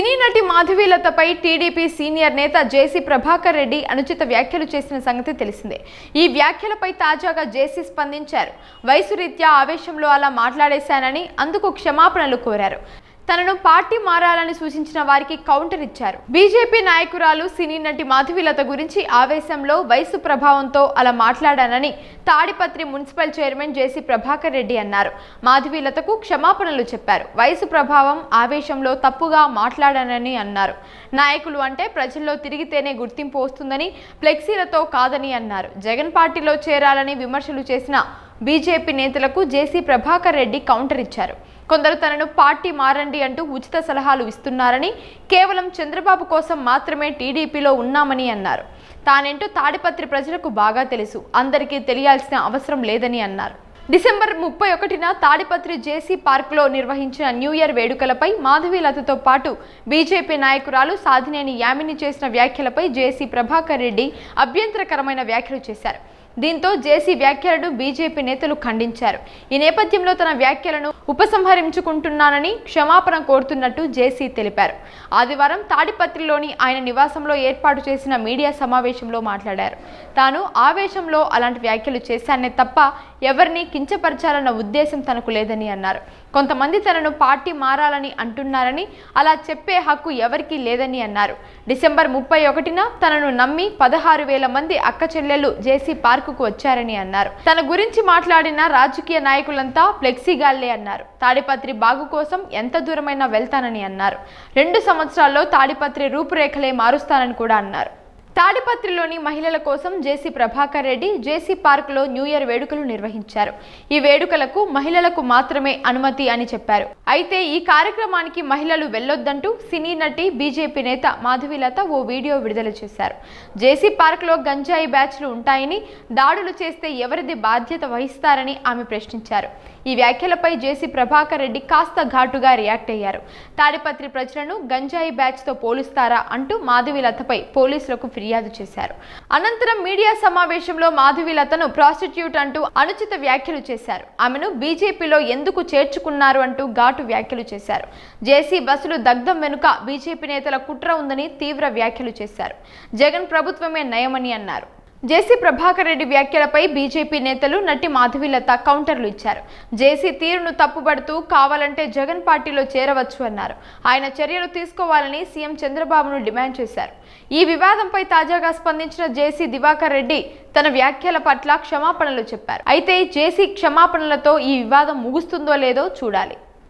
సినీ నటి మాధవీలతపై TDP senior నేత జేసీ ప్రభాకర్ రెడ్డి అనుచిత వ్యాఖ్యలు చేసిన సంగతి తెలిసిందే. ఈ వ్యాఖ్యలపై తాజాగా జేసీ స్పందించారు. వయసు రీత్యా ఆవేశంలో అలా మాట్లాడేశానని అందుకు క్షమాపణలు కోరారు. తనను పార్టీ మారాలని సూచించిన వారికి కౌంటర్ ఇచ్చారు. బీజేపీ నాయకురాలు సినీ నటి మాధవీలత గురించి ఆవేశంలో వయసు ప్రభావంతో అలా మాట్లాడానని Tadipatri municipal chairman JC Prabhakar Reddy అన్నారు. మాధవీలతకు క్షమాపణలు చెప్పారు. వయసు ప్రభావం ఆవేశంలో తప్పుగా మాట్లాడానని అన్నారు. నాయకులు అంటే ప్రజల్లో తిరిగితేనే గుర్తింపు వస్తుందని ఫ్లెక్సీలతో కాదని అన్నారు. జగన్ పార్టీలో చేరాలని విమర్శలు చేసిన బీజేపీ నేతలకు జేసీ ప్రభాకర్ రెడ్డి కౌంటర్ ఇచ్చారు. కొందరు తనను పార్టీ మారండి అంటూ ఉచిత సలహాలు ఇస్తున్నారని కేవలం చంద్రబాబు కోసం మాత్రమే టీడీపీలో ఉన్నామని అన్నారు. తానేంటో తాడిపత్రి ప్రజలకు బాగా తెలుసు. అందరికీ తెలియాల్సిన అవసరం లేదని అన్నారు. డిసెంబర్ ముప్పై ఒకటిన తాడిపత్రి జేసీ పార్క్లో నిర్వహించిన న్యూ ఇయర్ వేడుకలపై మాధవీలతతో పాటు బీజేపీ నాయకురాలు సాధినేని యామిని చేసిన వ్యాఖ్యలపై జేసీ ప్రభాకర్ రెడ్డి అభ్యంతరకరమైన వ్యాఖ్యలు చేశారు. దీంతో జేసీ వ్యాఖ్యలను బీజేపీ నేతలు ఖండించారు. ఈ నేపథ్యంలో తన వ్యాఖ్యలను ఉపసంహరించుకుంటున్నానని క్షమాపణ కోరుతున్నట్టు జేసీ తెలిపారు. ఆదివారం తాడిపత్రిలోని ఆయన నివాసంలో ఏర్పాటు చేసిన మీడియా సమావేశంలో మాట్లాడారు. తాను ఆవేశంలో అలాంటి వ్యాఖ్యలు చేశానే తప్ప ఎవరిని కించపరచాలన్న ఉద్దేశం తనకు లేదని అన్నారు. కొంతమంది తనను పార్టీ మారాలని అంటున్నారని అలా చెప్పే హక్కు ఎవరికీ లేదని అన్నారు. డిసెంబర్ ముప్పై ఒకటిన తనను నమ్మి పదహారు వేల మంది అక్క చెల్లెలు జేసీ మార్కుకు వచ్చారని అన్నారు. తన గురించి మాట్లాడిన రాజకీయ నాయకులంతా ఫ్లెక్సీగాళ్ళే అన్నారు. తాడిపత్రి బాగు కోసం ఎంత దూరమైనా వెళ్తానని అన్నారు. రెండు సంవత్సరాల్లో తాడిపత్రి రూపురేఖలే మారుస్తానని కూడా అన్నారు. తాడిపత్రిలోని మహిళల కోసం జేసీ ప్రభాకర్ రెడ్డి జేసీ పార్క్లో న్యూ ఇయర్ వేడుకలు నిర్వహించారు. ఈ వేడుకలకు మహిళలకు మాత్రమే అనుమతి అని చెప్పారు. అయితే ఈ కార్యక్రమానికి మహిళలు వెళ్ళొద్దంటూ సినీ నటి బీజేపీ నేత మాధవీలత ఓ వీడియో విడుదల చేశారు. జేసీ పార్క్లో గంజాయి బ్యాచ్లు ఉంటాయని దాడులు చేస్తే ఎవరిది బాధ్యత వహిస్తారని ఆమె ప్రశ్నించారు. ఈ వ్యాఖ్యలపై జేసీ ప్రభాకర్ రెడ్డి కాస్త ఘాటుగా రియాక్ట్ అయ్యారు. తాడిపత్రి ప్రజలను గంజాయి బ్యాచ్తో పోలుస్తారా అంటూ మాధవీలతపై పోలీసులకు ఫిర్యాదు చేశారు. అనంతరం మీడియా సమావేశంలో మాధవీలతను ప్రాస్టిట్యూట్ అంటూ అనుచిత వ్యాఖ్యలు చేశారు. ఆమెను బీజేపీలో ఎందుకు చేర్చుకున్నారు అంటూ ఘాటు వ్యాఖ్యలు చేశారు. జేసీ బస్సులు దగ్ధం వెనుక బీజేపీ నేతల కుట్ర ఉందని తీవ్ర వ్యాఖ్యలు చేశారు. జగన్ ప్రభుత్వమే నయమని అన్నారు. జేసీ ప్రభాకర్ రెడ్డి వ్యాఖ్యలపై బీజేపీ నేతలు నటి మాధవీలత కౌంటర్లు ఇచ్చారు. జేసీ తీరును తప్పుబడుతూ కావాలంటే జగన్ పార్టీలో చేరవచ్చు అన్నారు. ఆయన చర్యలు తీసుకోవాలని సీఎం చంద్రబాబును డిమాండ్ చేశారు. ఈ వివాదంపై తాజాగా స్పందించిన జేసీ దివాకర్ రెడ్డి తన వ్యాఖ్యల పట్ల క్షమాపణలు చెప్పారు. అయితే జేసీ క్షమాపణలతో ఈ వివాదం ముగుస్తుందో లేదో చూడాలి.